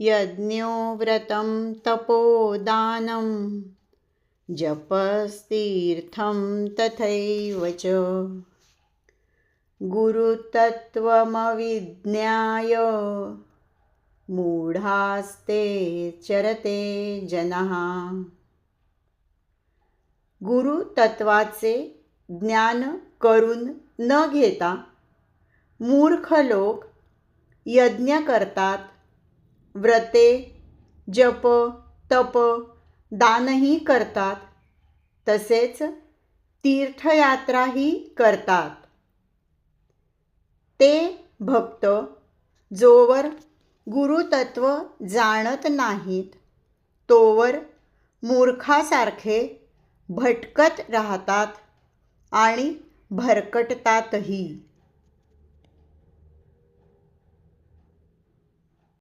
यज्ञो व्रतं तपोदानं जपस्तीर्थं तथैव च। गुरुतत्त्वमविज्ञाय मूढास्ते चरते जनः। गुरुतत्वाचे ज्ञान करून न घेता मूर्ख लोक यज्ञ करतात व्रते जप तप दानही करतात. तसेच तीर्थयात्राही करतात. ते भक्त जोवर गुरुतत्व जाणत नाहीत तोवर मूर्खासारखे भटकत राहतात आणि भरकटतातही.